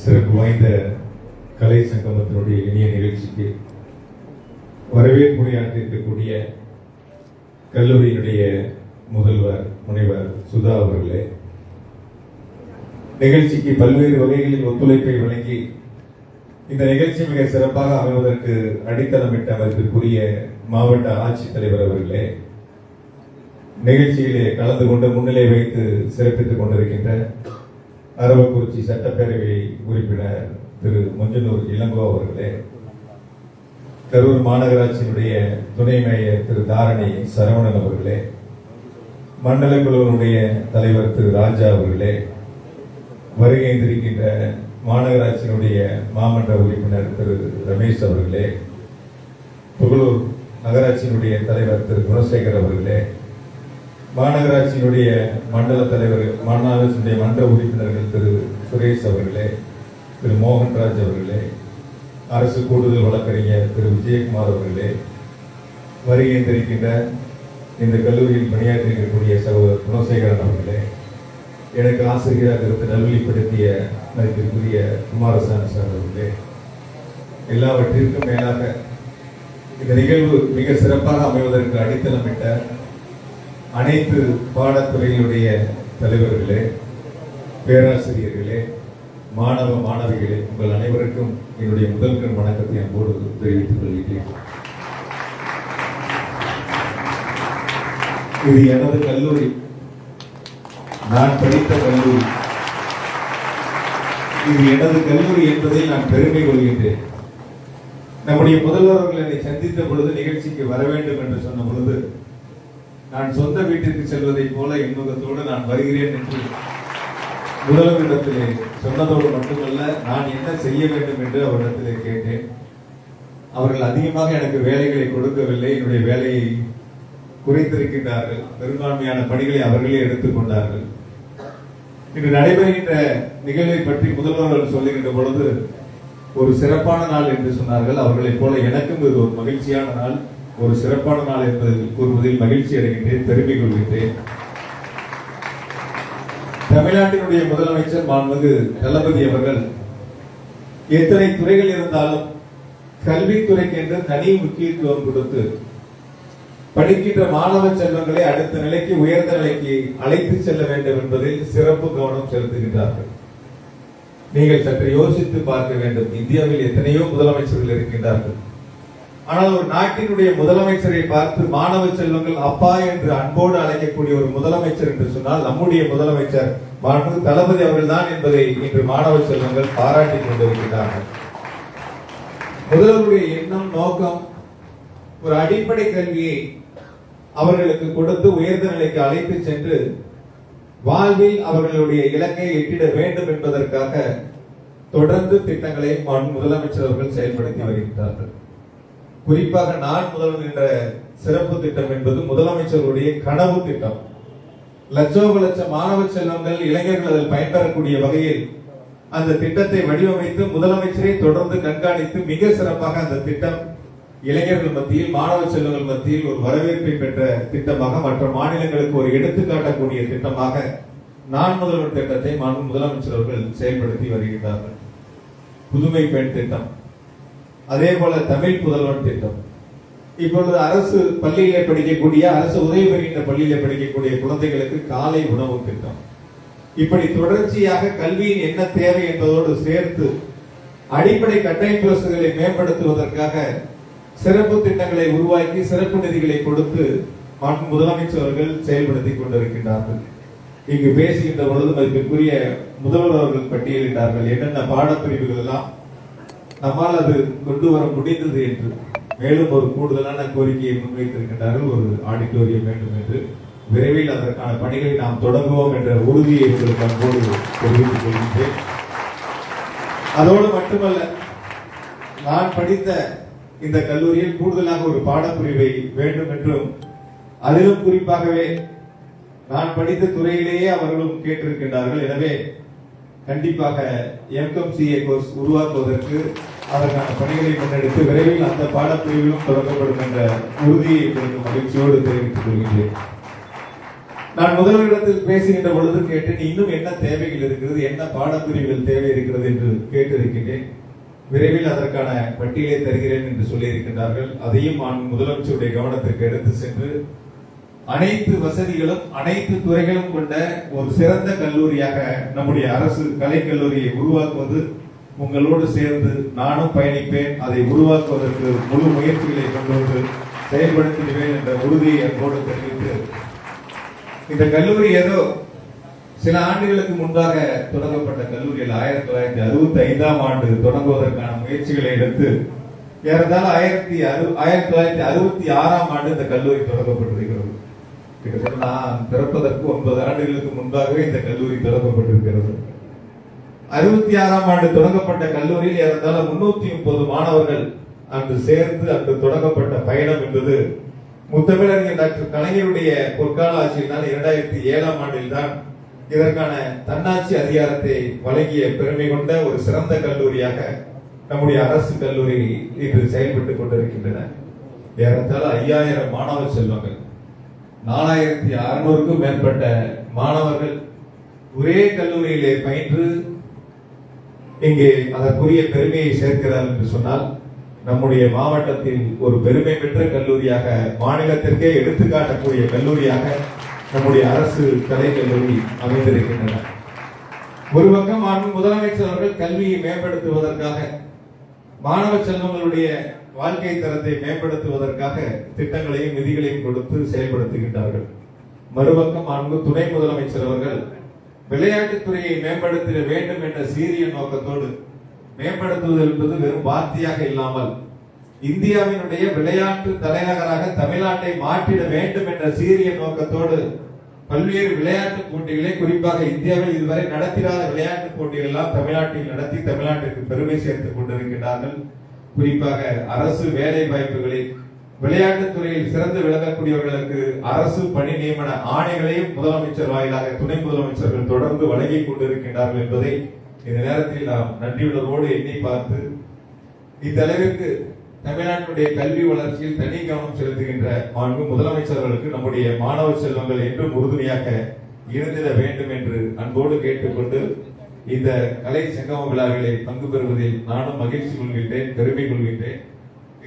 சிறப்பு வாய்ந்த கலை சங்கமத்தினுடைய இனிய நிகழ்ச்சிக்கு வரவேற்புரையாற்றிருக்கக்கூடிய கல்லூரியினுடைய முதல்வர் முனைவர் சுதா அவர்களே நிகழ்ச்சிக்கு பல்வேறு வகைகளில் ஒத்துழைப்பை வழங்கி இந்த நிகழ்ச்சி மிக சிறப்பாக அமைவதற்கு அடித்தளமிட்ட அவருக்குரிய மாவட்ட ஆட்சித்தலைவர் அவர்களே நிகழ்ச்சியிலே கலந்து கொண்டு முன்னிலை வைத்து சிறப்பித்துக் கொண்டிருக்கின்ற அரவக்குறிச்சி சட்டப்பேரவை உறுப்பினர் திரு மஞ்சனூர் இளங்கோ அவர்களே கரூர் மாநகராட்சியினுடைய துணை மேயர் திரு தாரணி சரவணன் அவர்களே மண்டல குழுவினுடைய தலைவர் திரு ராஜா அவர்களே வருகை இருக்கின்ற மாநகராட்சியினுடைய மாமன்ற உறுப்பினர் திரு ரமேஷ் அவர்களே புகழூர் நகராட்சியினுடைய தலைவர் திரு குணசேகர் அவர்களே மாநகராட்சியினுடைய மண்டல தலைவர் மாநகராட்சியினுடைய மன்ற உறுப்பினர்கள் திரு சுரேஷ் அவர்களே திரு மோகன்ராஜ் அவர்களே அரசு கூடுதல் வழக்கறிஞர் திரு விஜயகுமார் அவர்களே வருகை தெரிவிக்கின்ற இந்த கல்லூரியில் பணியாற்றியிருக்கக்கூடிய சகோதரர் குணசேகரன் அவர்களே எனக்கு ஆசிரியராக இருந்து நல்வழிப்படுத்திய மதிப்பிற்குரிய குமாரசாமி சார் அவர்களே எல்லாவற்றிற்கும் மேலாக இந்த நிகழ்வு மிக சிறப்பாக அமைவதற்கு அடித்தளமிட்ட அனைத்து பாடத்துறையினுடைய தலைவர்களே பேராசிரியர்களே மாணவ மாணவிகளே உங்கள் அனைவருக்கும் என்னுடைய முதல் கண் வணக்கத்தை அன்போடு தெரிவித்துக் கொள்கிறேன். இது எனது கல்லூரி. நான் படித்த கல்லூரி. இது எனது கல்லூரி என்பதை நான் பெருமை கொள்கின்றேன். நம்முடைய முதல்வர் அவர்கள் என்னை சந்தித்த பொழுது நிகழ்ச்சிக்கு வர வேண்டும் என்று சொன்ன பொழுது நான் சொந்த வீட்டிற்கு செல்வதைப் போல இன்முகத்தோடு நான் வருகிறேன் என்று முதல்வரிடத்திலே சொன்னதோடு மட்டுமல்ல நான் என்ன செய்ய வேண்டும் என்று அவரிடத்திலே கேட்டேன். அவர்கள் அதிகமாக எனக்கு வேலைகளை கொடுக்கவில்லை என்னுடைய வேலையை குறைத்திருக்கின்றார்கள். பெரும்பான்மையான பணிகளை அவர்களே எடுத்துக்கொண்டார்கள் இன்று நடைபெறுகின்ற நிகழ்வை பற்றி முதல்வர்கள் சொல்லுகின்ற பொழுது ஒரு சிறப்பான நாள் என்று சொன்னார்கள். அவர்களைப் போல எனக்கும் இது ஒரு மகிழ்ச்சியான நாள். ஒரு சிறப்பான நாள் என்பதை கூறுவதில் மகிழ்ச்சி அடைகின்றேன் பெருமை கொள்கின்றேன். தமிழ்நாட்டினுடைய முதலமைச்சர் மாண்புமிகு தளபதி அவர்கள் எத்தனை துறைகள் இருந்தாலும் கல்வித்துறைக்கு என்று தனி முக்கியத்துவம் கொடுத்து படிக்கின்ற மாணவ செல்வங்களை அடுத்த நிலைக்கு உயர்ந்த நிலைக்கு அழைத்து செல்ல வேண்டும் என்பதில் சிறப்பு கவனம் செலுத்துகின்றார்கள். நீங்கள் சற்று யோசித்து பார்க்க வேண்டும் இந்தியாவில் எத்தனையோ முதலமைச்சர்கள் இருக்கின்றார்கள். ஆனால் ஒரு நாட்டினுடைய முதலமைச்சரை பார்த்து மாணவ செல்வங்கள் அப்பா என்று அன்போடு அழைக்கக்கூடிய ஒரு முதலமைச்சர் என்று சொன்னால் நம்முடைய முதலமைச்சர் மாண்பு தளபதி அவர்கள்தான் என்பதை இன்று மாணவ செல்வங்கள் பாராட்டிக் கொண்டிருக்கிறார்கள். முதல்வருடைய எண்ணம் நோக்கம் ஒரு அடிப்படை கல்வியை அவர்களுக்கு கொடுத்து உயர்ந்த நிலைக்கு அழைத்து சென்று வாழ்வில் அவர்களுடைய இலக்கை எட்டிட வேண்டும் என்பதற்காக தொடர்ந்து திட்டங்களை முதலமைச்சர் அவர்கள் செயல்படுத்தி வருகின்றார்கள். குறிப்பாக நான் முதல்வர் என்ற சிறப்பு திட்டம் என்பது முதலமைச்சருடைய கனவு திட்டம். லட்சோப லட்சம் மாணவ செல்வங்கள் இளைஞர்கள் அதில் பயன்பெறக்கூடிய வகையில் அந்த திட்டத்தை வடிவமைத்து முதலமைச்சரை தொடர்ந்து கண்காணித்து மிக சிறப்பாக அந்த திட்டம் இளைஞர்கள் மத்தியில் மாணவ செல்வங்கள் மத்தியில் ஒரு வரவேற்பை பெற்ற திட்டமாக மற்ற மாநிலங்களுக்கு ஒரு எடுத்துக்காட்டக்கூடிய திட்டமாக நான் முதல்வர் திட்டத்தை முதலமைச்சர் அவர்கள் செயல்படுத்தி வருகின்றார்கள். புதுமை பெண் திட்டம். அதே போல தமிழ் புதல்வன் திட்டம். இப்பொழுது அரசு பள்ளியில படிக்கக்கூடிய அரசு உதவி பெறுகின்ற பள்ளியில படிக்கக்கூடிய குழந்தைகளுக்கு காலை உணவு திட்டம். இப்படி தொடர்ச்சியாக கல்வியின் என்ன தேவை என்பதோடு சேர்த்து அடிப்படை கட்டமைப்பு வசதிகளை மேம்படுத்துவதற்காக சிறப்பு திட்டங்களை உருவாக்கி சிறப்பு நிதிகளை கொடுத்து மாண்பு முதலமைச்சர் அவர்கள் செயல்படுத்திக் கொண்டிருக்கின்றார்கள். இங்கு பேசுகின்ற பொழுது மதிப்பிற்குரிய முதல்வர் அவர்கள் பட்டியலிட்டார்கள். என்னென்ன பாடப்பிரிவுகள் எல்லாம் நம்மால் அது கொண்டு வர முடிந்தது என்று மேலும் ஒரு கூடுதலான கோரிக்கையை முன்வைத்திருக்கின்றார்கள். ஒரு ஆடிட்டோரியம் வேண்டும் என்று. விரைவில் அதற்கான பணிகளை நாம் தொடங்குவோம் என்ற உறுதியை உங்களுக்கு அன்போடு தெரிவித்துக் கொள்கின்றேன். அதோடு மட்டுமல்ல நான் படித்த இந்த கல்லூரியில் கூடுதலாக ஒரு பாடப்பிரிவை வேண்டும் என்றும் அதிலும் குறிப்பாகவே நான் படித்த துறையிலேயே அவர்களும் கேட்டிருக்கின்றார்கள். எனவே கண்டிப்பாக எம்கம் சிஏ கோர்ஸ் உருவாக்குவதற்கு அதற்கான பணிகளை முன்னெடுத்து விரைவில் அந்த பாடப்பிரிவிலும் தொடங்கப்படும் என்ற உறுதியை உங்களுக்கு மகிழ்ச்சியோடு தெரிவித்துக் கொள்கின்றேன். நான் முதல்வரிடத்தில் பேசுகின்ற பொழுது கேட்டேன் இன்னும் என்ன தேவைகள் இருக்கிறது? என்ன பாடப்பிரிவுகள் தேவை இருக்கிறது? என்று கேட்டிருக்கின்றேன். விரைவில் அதற்கான பட்டியலை தருகிறேன் என்று சொல்லியிருக்கின்றார்கள். அதையும் நான் முதலமைச்சருடைய கவனத்திற்கு எடுத்து சென்று அனைத்து வசதிகளும் அனைத்து துறைகளும் கொண்ட ஒரு சிறந்த கல்லூரியாக நம்முடைய அரசு கலைக்கல்லூரியை உருவாக்குவது உங்களோடு சேர்ந்து நானும் பயணிப்பேன். அதை உருவாக்குவதற்கு முழு முயற்சிகளை கொண்டு வந்து செயல்படுத்திடுவேன் என்ற உறுதியை என்போடு தெரிவித்து இந்த கல்லூரி ஏதோ சில ஆண்டுகளுக்கு முன்பாக தொடங்கப்பட்ட கல்லூரியில் ஆயிரத்தி தொள்ளாயிரத்தி அறுபத்தி ஐந்தாம் ஆண்டு தொடங்குவதற்கான முயற்சிகளை எடுத்து ஏறத்தாழ ஆயிரத்தி அறு ஆயிரத்தி தொள்ளாயிரத்தி அறுபத்தி ஆறாம் ஆண்டு இந்த கல்லூரி தொடங்கப்பட்டிருக்கிறது. கிட்டத்தட்ட நான் பிறப்பதற்கு ஒன்பது ஆண்டுகளுக்கு முன்பாகவே இந்த கல்லூரி தொடங்கப்பட்டிருக்கிறது. அறுபத்தி ஆறாம் ஆண்டு தொடங்கப்பட்ட கல்லூரியில் ஏறத்தாழ முன்னூத்தி முப்பது மாணவர்கள் அன்று சேர்ந்து அன்று தொடங்கப்பட்ட பயணம் என்பது முத்தமிழறிஞர் டாக்டர் கலைஞருடைய பொற்கால ஆட்சியில் தான் இரண்டாயிரத்தி ஏழாம் ஆண்டில் தான் இதற்கான தன்னாட்சி அதிகாரத்தை வழங்கிய பெருமை கொண்ட ஒரு சிறந்த கல்லூரியாக நம்முடைய அரசு கல்லூரி இன்று செயல்பட்டுக் கொண்டிருக்கின்றன. ஏறத்தாழ ஐயாயிரம் மாணவர் செல்வங்கள். நாலாயிரத்தி அறுநூறுக்கும் மேற்பட்ட மாணவர்கள் ஒரே கல்லூரியிலே பயின்று இங்கே அதற்குரிய பெருமையை சேர்க்கிறார் என்று சொன்னால் நம்முடைய மாவட்டத்தில் ஒரு பெருமை பெற்ற கல்லூரியாக மாநிலத்திற்கே எடுத்துக்காட்டக்கூடிய கல்லூரியாக நம்முடைய அரசு கலை கல்லூரி அமைந்திருக்கின்றன. ஒரு பக்கம் முதலமைச்சர் அவர்கள் கல்வியை மேம்படுத்துவதற்காக மாணவ செல்வங்களுடைய வாழ்க்கை தரத்தை மேம்படுத்துவதற்காக திட்டங்களையும் நிதிகளையும் கொடுத்து செயல்படுத்துகின்றார்கள். மறுபக்கம் ஆண்டு துணை முதலமைச்சர் அவர்கள் விளையாட்டுத்துறையை மேம்படுத்த மேம்படுத்திட வேண்டும் என்ற சீரிய நோக்கத்தோடு மேம்படுத்துவது என்பது வெறும் வார்த்தையாக இல்லாமல் இந்தியாவினுடைய விளையாட்டு தலைநகராக தமிழ்நாட்டை மாற்றிட வேண்டும் என்ற சீரிய நோக்கத்தோடு பல்வேறு விளையாட்டு போட்டிகளை குறிப்பாக இந்தியாவில் இதுவரை நடத்திடாத விளையாட்டு போட்டிகள் எல்லாம் தமிழ்நாட்டில் நடத்தி தமிழ்நாட்டிற்கு பெருமை சேர்த்துக் கொண்டிருக்கிறார்கள் குறிப்பாக அரசு வேலை வாய்ப்புகளில் விளையாட்டுத் துறையில் சிறந்து விளங்கக்கூடியவர்களுக்கு அரசு பணி நியமன ஆணைகளையும் முதலமைச்சர் வாயிலாக துணை முதலமைச்சர்கள் தொடர்ந்து வழங்கிக் கொண்டிருக்கின்றார்கள் என்பதை இந்த நேரத்தில் நாம் நன்றியுணர்வோடு எண்ணி பார்த்து இந்த அளவிற்கு தமிழ்நாட்டினுடைய கல்வி வளர்ச்சியில் தனி கவனம் செலுத்துகின்ற மாண்பு முதலமைச்சர்களுக்கு நம்முடைய மாணவ செல்வங்கள் என்றும் உறுதுணையாக இருந்திட வேண்டும் என்று அன்போடு கேட்டுக்கொண்டு இந்த கலை சங்கம விழாவிலே பங்கு பெறுவதில் நானும் மகிழ்ச்சி கொள்கின்றேன் பெருமை கொள்கின்றேன்.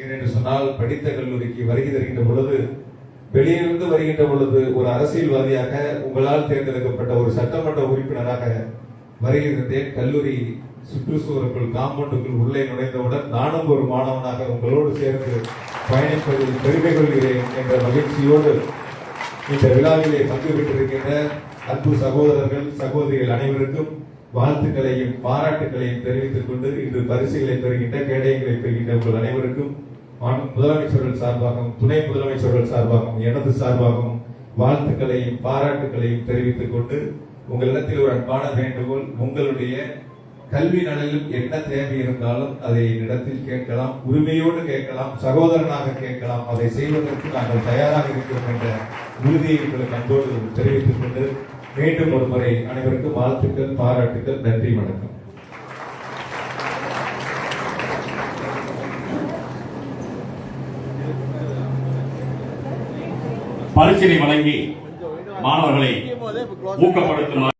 ஏனென்று சொன்னால் படித்த கல்லூரிக்கு வருகை தருகின்ற பொழுது வெளியிலிருந்து வருகின்ற பொழுது ஒரு அரசியல்வாதியாக உங்களால் தேர்ந்தெடுக்கப்பட்ட ஒரு சட்டமன்ற உறுப்பினராக வருகின்றேன். கல்லூரி சுற்றுச்சுவருக்குள் காம்பவுண்டுக்குள் உள்ளே நுழைந்தவுடன் நானும் ஒரு மாணவனாக உங்களோடு சேர்ந்து பயணிப்பதில் பெருமை கொள்கிறேன் என்ற மகிழ்ச்சியோடு இந்த விழாவிலே பங்கு பெற்றிருக்கின்ற அன்பு சகோதரர்கள் சகோதரிகள் அனைவருக்கும் வாழ்த்துக்களையும் பாராட்டுகளையும் தெரிவித்துக் கொண்டு இன்று பரிசுகளை பெறுகின்ற கேடயங்களை பெறுகின்ற உங்கள் அனைவருக்கும் முதலமைச்சர்கள் சார்பாகவும் துணை முதலமைச்சர்கள் சார்பாகவும் எனது சார்பாகவும் வாழ்த்துக்களையும் பாராட்டுகளையும் தெரிவித்துக் கொண்டு உங்களிடத்தில் ஒரு அன்பான வேண்டுகோள் உங்களுடைய கல்வி நலனில் என்ன தேவை இருந்தாலும் அதை என்னிடத்தில் கேட்கலாம் உரிமையோடு கேட்கலாம் சகோதரனாக கேட்கலாம் அதை செய்வதற்கு நாங்கள் தயாராக இருக்கிறோம் என்ற உறுதியை உங்களுக்கு அன்போடு தெரிவித்துக் கொண்டு மீண்டும் ஒரு முறை அனைவருக்கும் வாழ்த்துக்கள் பாராட்டுக்கள் நன்றி வணக்கம். பரிசினை வழங்கி மாணவர்களை ஊக்கப்படுத்துமாறு